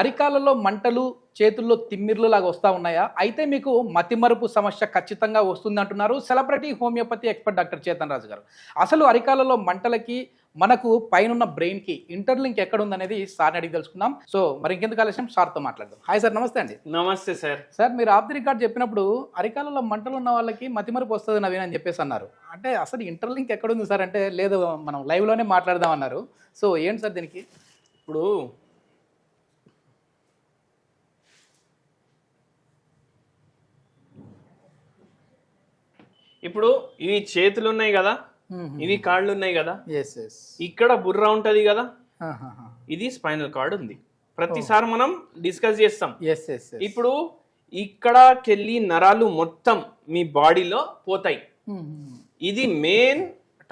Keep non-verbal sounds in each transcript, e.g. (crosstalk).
అరికాలలో మంటలు చేతుల్లో తిమ్మిర్లు లాగా వస్తూ ఉన్నాయా? అయితే మీకు మతిమరుపు సమస్య ఖచ్చితంగా వస్తుంది అంటున్నారు celebrity homeopathy expert doctor Chetan Raju garu. అసలు అరికాలలో మంటలకి మనకు పైనున్న బ్రెయిన్కి ఇంటర్లింక్ ఎక్కడ ఉందనేది సార్ని అడిగి తెలుసుకుందాం. సో మరి ఇంకెందుకు ఆలస్యం? సార్తో మాట్లాడదాం. హాయ్ సార్ నమస్తే అండి. నమస్తే సార్. సార్ మీరు ఆఫ్ ది రికార్డ్ చెప్పినప్పుడు అరికాలలో మంటలు ఉన్న వాళ్ళకి మతిమరుపు వస్తుంది నవీన్ అని చెప్పేసి అన్నారు. అంటే అసలు ఇంటర్లింక్ ఎక్కడ ఉంది సార్? అంటే లేదు మనం లైవ్లోనే మాట్లాడదాం అన్నారు. సో ఏంటి సార్ దీనికి? ఇప్పుడు ఇప్పుడు ఇవి చేతులు ఉన్నాయి కదా ఇవి కాళ్ళు ఉన్నాయి కదా ఇక్కడ బుర్ర ఉంటది కదా ఇది స్పైనల్ కార్డ్ ఉంది. ప్రతిసారి మనం డిస్కస్ చేస్తాం. ఇప్పుడు ఇక్కడకెళ్ళి నరాలు మొత్తం మీ బాడీలో పోతాయి. ఇది మెయిన్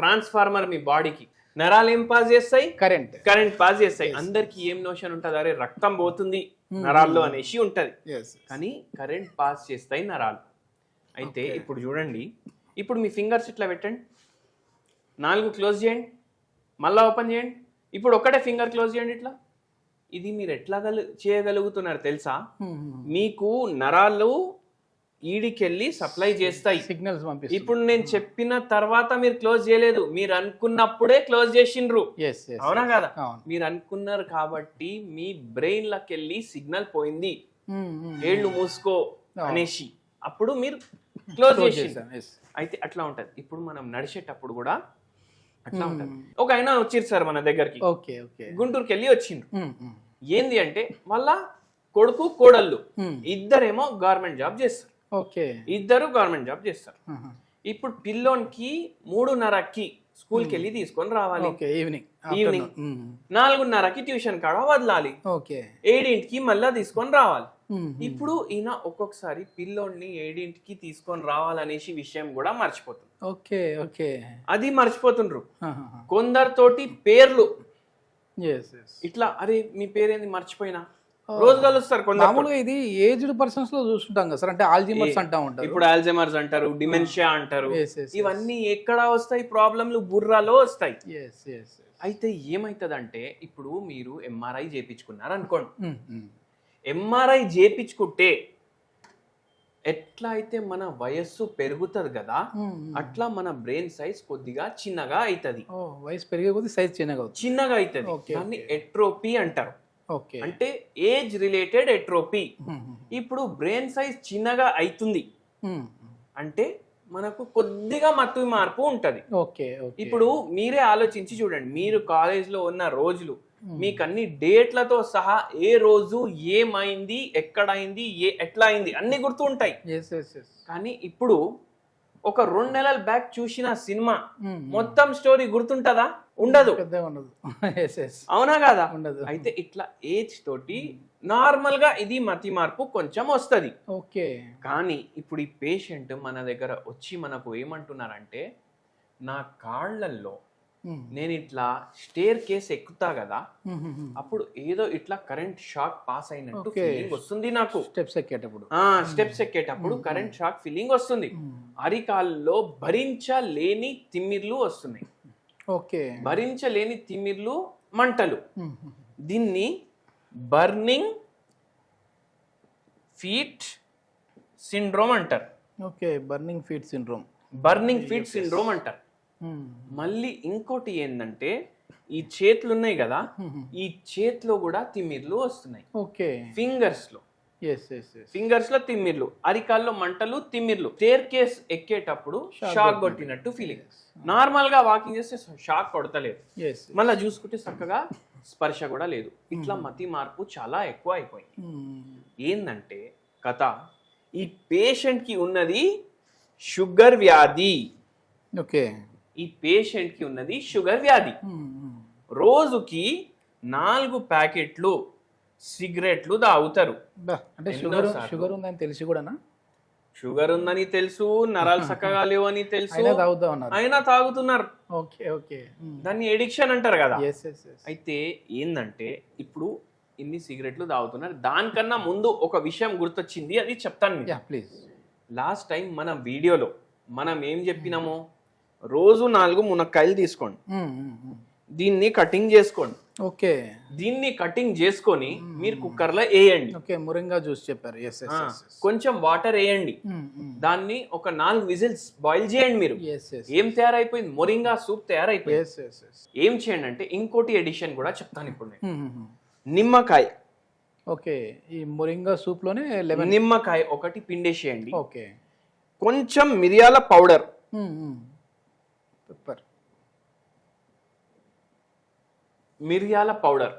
ట్రాన్స్ఫార్మర్ మీ బాడీకి. నరాలు ఏం పాస్ చేస్తాయి? కరెంట్ కరెంట్ పాస్ చేస్తాయి. అందరికి ఏం నోషన్ ఉంటుంది? అరే రక్తం పోతుంది నరాల్లో అనేసి ఉంటది. కానీ కరెంట్ పాస్ చేస్తాయి నరాలు. అయితే ఇప్పుడు చూడండి. ఇప్పుడు మీ ఫింగర్స్ ఇట్లా పెట్టండి. నాలుగు క్లోజ్ చేయండి. మళ్ళా ఓపెన్ చేయండి. ఇప్పుడు ఒకటే ఫింగర్ క్లోజ్ చేయండి ఇట్లా. ఇది మీరు ఎట్లా గలు చేయగలుగుతున్నారు తెలుసా? మీకు నరాలు ఈడికెళ్ళి సప్లై చేస్తాయి. సిగ్నల్స్ ఇప్పుడు నేను చెప్పిన తర్వాత మీరు క్లోజ్ చేయలేదు. మీరు అనుకున్నప్పుడే క్లోజ్ చేసిండ్రు. అవునా కదా? మీరు అనుకున్నారు కాబట్టి మీ బ్రెయిన్ లకెళ్ళి సిగ్నల్ పోయింది. ఏళ్ళు మూసుకో అనేసి. అప్పుడు మీరు క్లోజ్. అయితే అట్లా ఉంటది. ఇప్పుడు మనం నడిచేటప్పుడు కూడా అట్లా Hmm. ఉంటది. ఒక ఆయన వచ్చిర్రు సార్ మన దగ్గరికి. Okay okay. గుంటూరుకి వెళ్ళి వచ్చిండ్రు Hmm, hmm. ఏంది అంటే వాళ్ళ కొడుకు కోడళ్ళు. ఇద్దరేమో గవర్నమెంట్ జాబ్ చేస్తారు. ఓకే. ఇద్దరు గవర్నమెంట్ జాబ్ చేస్తారు. ఇప్పుడు పిల్లోనికి మూడున్నరకి స్కూల్కి వెళ్ళి తీసుకొని రావాలి. Evening evening. నాలుగున్నరకి ట్యూషన్ కాడ వదలాలి ఏడింటికి మళ్ళా తీసుకొని రావాలి. ఇప్పుడు ఈయన ఒక్కొక్కసారి పిల్లోడిని ఏడింటికి తీసుకొని రావాలనేసి విషయం కూడా మర్చిపోతుంది. ఓకే ఓకే అది మర్చిపోతుండ్రు. ఆహా. కొందరితోటి పేర్లు. ఇట్లా అరే మీ పేరేంది? మర్చిపోయినా? రోజు కలుస్తారు మామూలుగా ఇది ఏజ్డ్ పర్సన్స్లో చూస్తుంటాం కదా సార్. అంటే ఆల్జిమర్స్ అంటా ఉంటారు. ఇప్పుడు ఆల్జైమర్స్ అంటారు డిమెన్షియా అంటారు. ఎస్ ఎస్ ఇవన్నీ ఎక్కడ వస్తాయి? ప్రాబ్లంలు బుర్రాలో వస్తాయి. అయితే ఏమైతుందంటే ఇప్పుడు మీరు ఎంఆర్ఐ చేపించుకున్నారు అనుకోండి Hmm, ఎంఆర్ఐ చేపించుకుంటే ఎట్లా అయితే మన వయస్సు పెరుగుతుంది కదా అట్లా మన బ్రెయిన్ సైజ్ కొద్దిగా చిన్నగా అవుతుంది వయసు పెరిగే కొద్ది సైజ్ చిన్నగా అవుతుంది. చిన్నగా అవుతుంది దాన్ని ఎట్రోపీ అంటారు. ఓకే. అంటే ఏజ్ రిలేటెడ్ ఎట్రోపీ. ఇప్పుడు బ్రెయిన్ సైజ్ చిన్నగా అవుతుంది అంటే మనకు కొద్దిగా మత్తు మార్పు ఉంటది. ఇప్పుడు మీరే ఆలోచించి చూడండి. మీరు కాలేజ్లో ఉన్న రోజులు మీకు అన్ని డేట్లతో సహా ఏ రోజు ఏమైంది ఎక్కడైంది ఏ ఎట్లా అయింది అన్ని గుర్తు ఉంటాయి. కానీ ఇప్పుడు ఒక రెండు నెలల బ్యాక్ చూసిన సినిమా Hmm, మొత్తం స్టోరీ గుర్తుంటదా? ఉండదు. (laughs) అవునా కదా? ఉండదు. అయితే ఇట్లా ఏజ్ తోటి నార్మల్గా ఇది మతి మార్పు కొంచెం వస్తది. ఓకే. కానీ ఇప్పుడు ఈ పేషెంట్ మన దగ్గర వచ్చి మనకు ఏమంటున్నారంటే నా కాళ్ళల్లో నేను ఇట్లా స్టేర్ కేస్ ఎక్కుతా కదా అప్పుడు ఏదో ఇట్లా కరెంట్ షాక్ పాస్ అయినట్టు. ఫీలింగ్ వస్తుంది నాకు. స్టెప్స్ ఎక్కేటప్పుడు. స్టెప్స్ ఎక్కేటప్పుడు కరెంట్ షాక్ ఫీలింగ్ వస్తుంది. అరికాల్లో భరించలేని తిమ్మిర్లు వస్తున్నాయి. ఓకే భరించలేని తిమ్మిర్లు మంటలు. దీన్ని బర్నింగ్ ఫీట్ సిండ్రోమ్ అంటారు. Okay burning feet syndrome burning feet syndrome అంటారు. మళ్ళీ ఇంకోటి ఏంటంటే ఈ చేతులు ఉన్నాయి కదా ఈ చేతిలో కూడా తిమ్మిర్లు వస్తున్నాయి. ఓకే ఫింగర్స్లో. ఫింగర్స్లో తిమ్మిర్లు అరికాల్లో మంటలు తిమ్మిర్లు. స్టేర్ కేస్ ఎక్కేటప్పుడు షాక్ కొట్టినట్టు. ఫీలింగ్ నార్మల్గా వాకింగ్ చేస్తే షాక్ కొడతలేదు. మళ్ళీ చూసుకుంటే చక్కగా స్పర్శ కూడా లేదు. ఇట్లా మతి మార్పు చాలా ఎక్కువ అయిపోయింది ఏందంటే కథ ఈ పేషెంట్కి ఉన్నది షుగర్ వ్యాధి. ఓకే ఈ పేషెంట్కి ఉన్నది షుగర్ వ్యాధి. రోజుకి నాలుగు ప్యాకెట్లు సిగరెట్లు తాగుతారు. అంటే షుగర్. షుగర్ ఉందని తెలిసి కూడానా? షుగర్ ఉందని తెలుసు నరాలు (laughs) చక్కగా లేవని తెలుసు. అయినా తాగుతున్నారు. Okay okay. దాన్ని ఎడిక్షన్ అంటారు కదా. అయితే ఏందంటే ఇప్పుడు ఇన్ని సిగరెట్లు తాగుతున్నారు. దానికన్నా ముందు ఒక విషయం గుర్తొచ్చింది అది చెప్తాను ప్లీజ్. లాస్ట్ టైం మన వీడియోలో మనం ఏం చెప్పినాము రోజు నాలుగు మునక్కాయలు తీసుకోండి. దీన్ని కటింగ్ చేసుకోండి. ఓకే. దీన్ని కటింగ్ చేసుకొని మీరు కుక్కర్లో వేయండి. ఓకే మురింగా జ్యూస్ చెప్పారు. కొంచెం వాటర్ వేయండి. దాన్ని ఒక నాలుగు విజిల్స్ బాయిల్ చేయండి మీరు. ఏం తయారైపోయింది? మొరింగా సూప్ తయారైపోయింది. ఏం చేయండి అంటే ఇంకోటి ఎడిషన్ కూడా చెప్తాను ఇప్పుడు నేను. నిమ్మకాయ. ఓకే ఈ మురింగా సూప్లోనే నిమ్మకాయ ఒకటి పిండేసేయండి. ఓకే. కొంచెం మిరియాల పౌడర్. పెప్పర్ మిరియాల పౌడర్.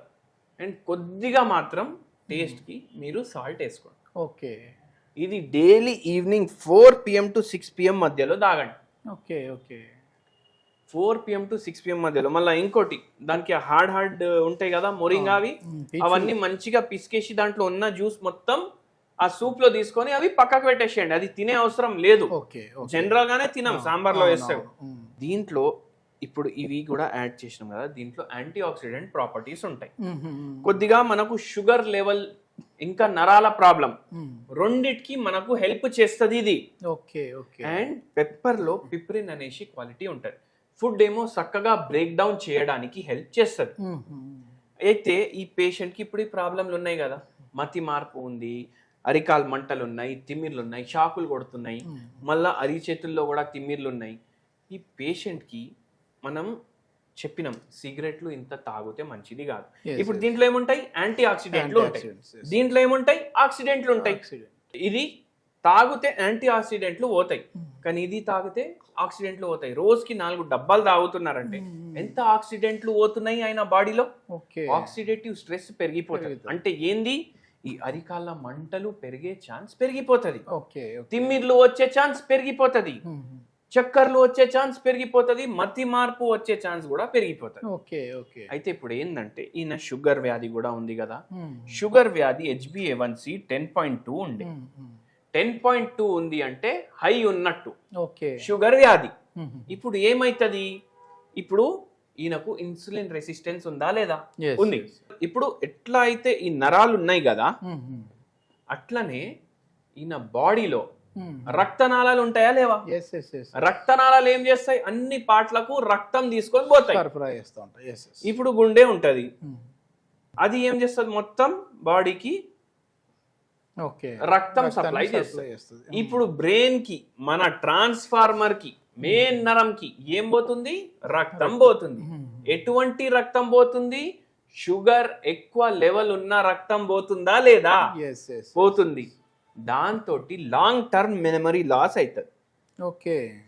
అండ్ కొద్దిగా మాత్రం టేస్ట్కి మీరు సాల్ట్ వేసుకోండి. ఓకే. ఇది daily evening four PM to six PM మధ్యలో తాగండి okay okay. Four PM to six PM మధ్యలో మళ్ళీ ఇంకోటి దానికి హార్డ్ హార్డ్ ఉంటాయి కదా మొరింగావి అవన్నీ మంచిగా పిసికేసి దాంట్లో ఉన్న జ్యూస్ మొత్తం ఆ సూప్లో తీసుకొని అవి పక్కకు పెట్టేసేయండి. అది తినే అవసరం లేదు. జనరల్ గానే తినాం సాంబార్లో వేస్తాం దీంట్లో ఇప్పుడు ఇవి కూడా యాడ్ చేసినాం కదా దీంట్లో యాంటీ ఆక్సిడెంట్ ప్రాపర్టీస్ ఉంటాయి. కొద్దిగా మనకు షుగర్ లెవెల్ ఇంకా నరాల ప్రాబ్లం రెండిటికి మనకు హెల్ప్ చేస్తుంది ఇది. Okay okay. అండ్ పెప్పర్లో పిప్రిన్ అనేసి క్వాలిటీ ఉంటుంది. ఫుడ్ ఏమో చక్కగా బ్రేక్ డౌన్ చేయడానికి హెల్ప్ చేస్తుంది. అయితే ఈ పేషెంట్కి ఇప్పుడు ఈ ప్రాబ్లంలు ఉన్నాయి కదా. మతి మార్పు ఉంది అరికాల్ మంటలు ఉన్నాయి తిమ్మిర్లు ఉన్నాయి షాకులు కొడుతున్నాయి. మళ్ళా అరిచేతుల్లో కూడా తిమ్మిర్లు ఉన్నాయి ఈ పేషెంట్కి మనం చెప్పినాం సిగరెట్లు ఇంత తాగితే మంచిది కాదు. ఇప్పుడు దీంట్లో ఏముంటాయి? యాంటీ ఆక్సిడెంట్లు ఉంటాయి. దీంట్లో ఏముంటాయి? ఆక్సిడెంట్లు ఉంటాయి. ఇది తాగితే యాంటీ ఆక్సిడెంట్లు పోతాయి కానీ ఇది తాగితే ఆక్సిడెంట్లు పోతాయి. రోజుకి నాలుగు డబ్బాలు తాగుతున్నారంటే ఎంత ఆక్సిడెంట్లు పోతున్నాయి ఆయన బాడీలో? ఆక్సిడేటివ్ స్ట్రెస్ పెరిగిపోతుంది అంటే ఏంది? ఈ అరికాళ్ళ మంటలు పెరిగే ఛాన్స్ పెరిగిపోతుంది. ఓకే తిమ్మిర్లు వచ్చే ఛాన్స్ పెరిగిపోతుంది. చక్కర్లు వచ్చే ఛాన్స్ పెరిగిపోతుంది. మతి మార్పు వచ్చే ఛాన్స్ కూడా పెరిగిపోతుంది. Okay okay. అయితే ఇప్పుడు ఏంటంటే ఈయన షుగర్ వ్యాధి కూడా ఉంది కదా. షుగర్ వ్యాధి H B A one C ten point two ఉంది టెన్ పాయింట్ టూ ఉంది అంటే హై ఉన్నట్టు. ఓకే. షుగర్ వ్యాధి. ఇప్పుడు ఏమైతుంది? ఇప్పుడు ఈయనకు ఇన్సులిన్ రెసిస్టెన్స్ ఉందా లేదా? ఉంది. ఇప్పుడు ఎట్లా అయితే ఈ నరాలు ఉన్నాయి కదా అట్లనే ఈయన బాడీలో రక్తనాళాలు ఉంటాయా లేవా? రక్తనాళాలు ఏం చేస్తాయి? అన్ని పార్ట్లకు రక్తం తీసుకొని పోతాయి. ఇప్పుడు గుండె ఉంటది. అది ఏం చేస్తుంది? మొత్తం బాడీకి ఓకే. రక్తం సప్లై చేస్తుంది. ఇప్పుడు బ్రెయిన్కి మన ట్రాన్స్ఫార్మర్కి మెయిన్ నరం కి ఏం పోతుంది? రక్తం పోతుంది. ఎటువంటి రక్తం పోతుంది? షుగర్ ఎక్కువ లెవెల్ ఉన్న రక్తం పోతుందా లేదా? పోతుంది. దాంతో లాంగ్ టర్మ్ మెమరీ లాస్ అవుతుంది okay.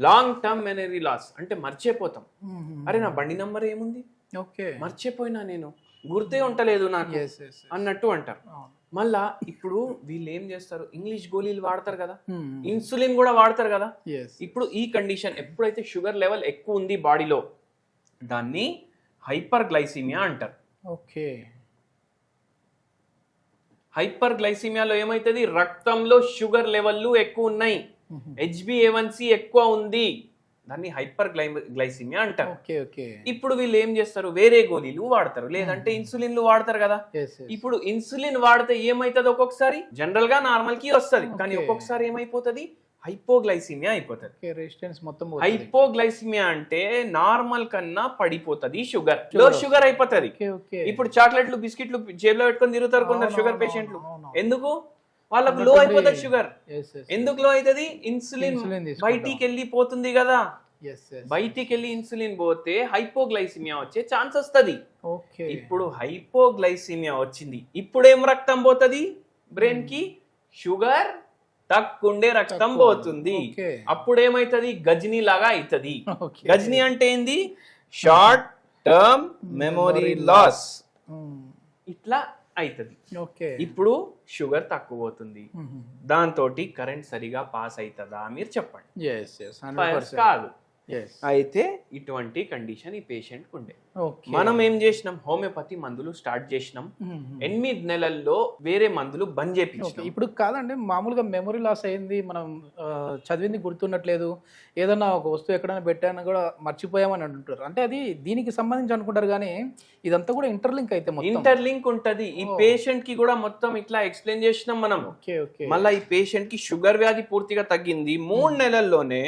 Long term memory loss అంటే మర్చిపోతాం. అరే నా బండి నంబర్ ఏముంది? ఓకే. మర్చిపోయినా నేను. గుర్తే ఉంటలేదు నాకు అన్నట్టు అంటారు. మళ్ళా ఇప్పుడు వీళ్ళు ఏం చేస్తారు? ఇంగ్లీష్ గోళీలు వాడతారు కదా? ఇన్సులిన్ కూడా వాడతారు కదా? ఇప్పుడు ఈ కండిషన్ ఎప్పుడైతే షుగర్ లెవెల్ ఎక్కువ ఉంది బాడీలో దాన్ని హైపర్ గ్లైసీమియా అంటారు. ఓకే. హైపర్ గ్లైసీమియాలో ఏమవుతుంది రక్తంలో షుగర్ లెవెల్లు ఎక్కువ ఉన్నాయి. హెచ్బిఏవన్సి ఎక్కువ ఉంది. దాన్ని హైపర్ గ్లై గ్లైసీమియా అంటారు ఇప్పుడు వీళ్ళు ఏం చేస్తారు? వేరే గోళీలు వాడతారు. లేదంటే ఇన్సులిన్లు వాడతారు కదా? ఇప్పుడు ఇన్సులిన్ వాడితే ఏమైతుంది ఒక్కొక్కసారి? జనరల్గా నార్మల్కి వస్తుంది కానీ. ఒక్కొక్కసారి ఏమైపోతుంది? హైపోగ్లైసిమియా అయిపోతుంది. రెసిస్టెన్స్ మొత్తం హైపోగ్లైసిమియా అంటే నార్మల్ కన్నా పడిపోతుంది షుగర్. లో షుగర్ అయిపోతుంది. ఇప్పుడు చాక్లెట్లు బిస్కెట్లు జేబులో పెట్టుకొని తిరుగుతారు కొందరు షుగర్ పేషెంట్లు. ఎందుకు? వాళ్ళకు లో అయిపోతుంది షుగర్ ఎందుకు లో అవుతుంది ఇన్సులిన్. బయటికి వెళ్ళి పోతుంది కదా. బయటికి వెళ్ళి ఇన్సులిన్ పోతే హైపోగ్లైసిమియా వచ్చే ఛాన్స్ వస్తుంది. ఇప్పుడు హైపోగ్లైసిమియా వచ్చింది. ఇప్పుడు ఏం రక్తం పోతుంది? బ్రెయిన్కి షుగర్ తక్కుండే రక్తం. పోతుంది. అప్పుడు ఏమైతుంది గజని లాగా అవుతుంది గజని అంటే ఏంది? షార్ట్ టర్మ్ మెమొరీ లాస్ ఇట్లా అవుతుంది ఓకే. ఇప్పుడు షుగర్ తక్కువ పోతుంది దాంతో కరెంట్ సరిగా పాస్ అవుతుందా మీరు చెప్పండి. కాదు. అయితే ఇటువంటి కండిషన్ ఈ పేషెంట్ ఉండే. ఓకే మనం ఏం చేసినాం? హోమియోపతి మందులు స్టార్ట్ చేసినాం. ఎనిమిది నెలల్లో వేరే మందులు బంద్ ఓకే చేపించినాం ఇప్పుడు కాదండి మామూలుగా మెమరీ లాస్ అయింది మనం చదివింది గుర్తుండట్లేదు ఏదన్నా ఒక వస్తువు ఎక్కడైనా పెట్టాను కూడా మర్చిపోయామని అంటుంటారు. అంటే అది దీనికి సంబంధించి అనుకుంటారు కానీ ఇదంతా కూడా ఇంటర్లింక్ అయితే ఇంటర్లింక్ ఉంటది. ఈ. పేషెంట్కి కూడా మొత్తం ఇట్లా ఎక్స్ప్లెయిన్ చేసినాం మనం. మళ్ళీ ఈ పేషెంట్కి షుగర్ వ్యాధి పూర్తిగా తగ్గింది. మూడు నెలల్లోనే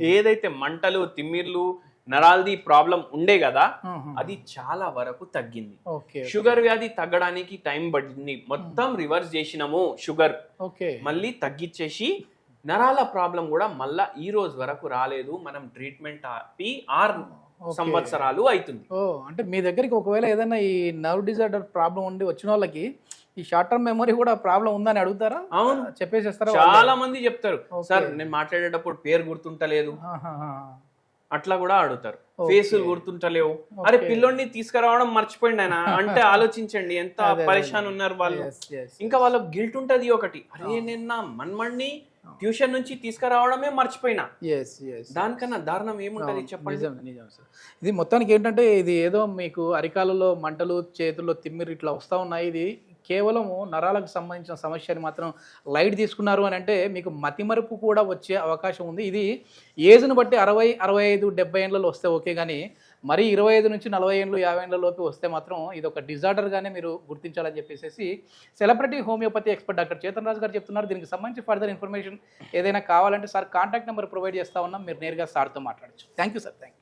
ఏదైతే మంటలు తిమ్మిర్లు నరాలది ప్రాబ్లం ఉండే కదా. అది చాలా వరకు తగ్గింది. షుగర్ వ్యాధి తగ్గడానికి టైం పడింది. మొత్తం రివర్స్ చేసినాము షుగర్. ఓకే. మళ్ళీ తగ్గించేసి నరాల ప్రాబ్లం కూడా మళ్ళా ఈ రోజు వరకు రాలేదు. మనం ట్రీట్మెంట్ ఆపి ఆరు. సంవత్సరాలు అవుతుంది అంటే మీ దగ్గరికి ఒకవేళ ఏదైనా ఈ నర్వ్ డిజార్డర్ ప్రాబ్లం ఉండి వచ్చిన వాళ్ళకి ఈ షార్ట్ టర్మ్ మెమరీ కూడా ప్రాబ్లం ఉందని అడుగుతారా? అవును. చెప్పేసేస్తారా చాలా మంది చెప్తారు. సార్ నేను మాట్లాడేటప్పుడు పేరు గుర్తుంటలేదు. అట్లా కూడా అడుగుతారు. ఫేసులు గుర్తుంటలేవు. అరే పిల్లోడిని తీసుకురావడం మర్చిపోయింది ఆయన. (laughs) అంటే ఆలోచించండి ఎంత. పరేషాన్ ఉన్నారు వాళ్ళు. ఇంకా వాళ్ళకి గిల్ట్ ఉంటది ఒకటి. అరే నేను నా మన్మణ్ణి ట్యూషన్ నుంచి తీసుకురావడమే మర్చిపోయినా. దానికన్నా దారుణం ఏముంటది చెప్పండి? నిజం సార్. ఇది మొత్తానికి ఏంటంటే ఇది ఏదో మీకు అరికాలలో మంటలు చేతుల్లో తిమ్మిరి ఇట్లా వస్తూ ఉన్నాయి. ఇది కేవలం నరాలకు సంబంధించిన సమస్యని మాత్రం లైట్ తీసుకున్నారు అని అంటే మీకు మతిమరుపు కూడా వచ్చే అవకాశం ఉంది. ఇది ఏజ్ను బట్టి అరవై అరవై ఐదు డెబ్బై ఏళ్ళలో వస్తే ఓకే కానీ మరీ ఇరవై ఐదు నుంచి నలభై ఏళ్ళు యాభై ఏళ్ళ లోపు వస్తే మాత్రం ఇది ఒక డిజార్డర్గానే మీరు గుర్తించాలని చెప్పేసి celebrity homeopathy expert doctor Chetan Raju garu చెప్తున్నారు. దీనికి సంబంధించి ఫర్దర్ ఇన్ఫర్మేషన్ ఏదైనా కావాలంటే సార్ కాంటాక్ట్ నెంబర్ ప్రొవైడ్ చేస్తా ఉన్నాం. మీరు నేరుగా సార్తో మాట్లాడచ్చు. Thank you sir thank